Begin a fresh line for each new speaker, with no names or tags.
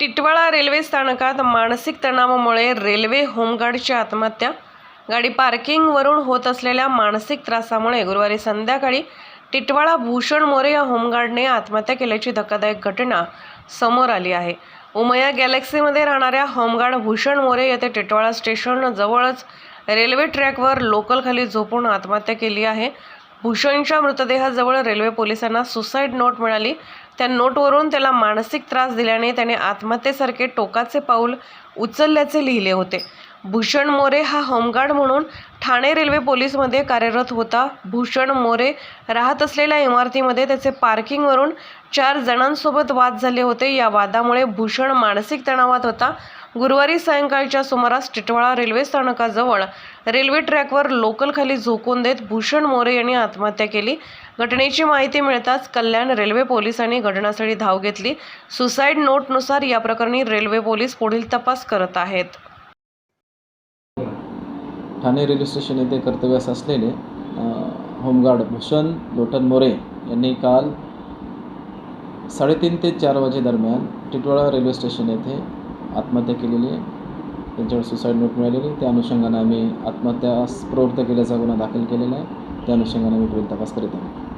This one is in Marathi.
टिटवाळा रेल्वे स्थानकात मानसिक तणावामुळे रेल्वे होमगार्डची आत्महत्या. गाडी पार्किंगवरून होत असलेल्या मानसिक त्रासामुळे गुरुवारी संध्याकाळी टिटवाळा भूषण मोरे या होमगार्डने आत्महत्या केल्याची धक्कादायक घटना समोर आली आहे. उमया गॅलेक्सीमध्ये राहणाऱ्या होमगार्ड भूषण मोरे येथे टिटवाळा स्टेशन जवळच रेल्वे ट्रॅकवर लोकलखाली झोपून आत्महत्या केली आहे. भूषणच्या मृतदेहाजवळ रेल्वे पोलिसांना सुसाईड नोट मिळाली. त्या नोटवरून त्याला मानसिक त्रास दिल्याने त्याने आत्महत्येसारखे टोकाचे पाऊल उचलल्याचे लिहिले होते. भूषण मोरे हा होमगार्ड म्हणून ठाणे रेल्वे पोलीसमध्ये कार्यरत होता. भूषण मोरे राहत असलेल्या इमारतीमध्ये त्याचे पार्किंगवरून चार जणांसोबत वाद झाले होते. या वादामुळे भूषण मानसिक तणावात होता. गुरुवारी सायंकाळच्या सुमारास टिटवाळा रेल्वे स्थानकाजवळ रेल्वे ट्रॅकवर लोकलखाली झोकून देत भूषण मोरे यांनी आत्महत्या केली. घटनेची माहिती मिळताच कल्याण रेल्वे पोलिसांनी घटनास्थळी धाव घेतली. सुसाईड नोटनुसार या प्रकरणी रेल्वे पोलीस पुढील तपास करत आहेत.
ठाणे रेल्वे स्टेशन येथे कर्तव्यास असलेले होमगार्ड भूषण लोटन मोरे यांनी काल साडेतीन ते चार वाजेदरम्यान टिटवाळा रेल्वे स्टेशन येथे आत्महत्या केलेली आहे. त्यांच्यावर सुसाईड नोट मिळालेली त्या अनुषंगाने आम्ही आत्महत्या प्रवृत्त केल्याचा गुन्हा दाखल केलेला आहे. त्या अनुषंगाने आम्ही पुढील तपास करीत आहोत.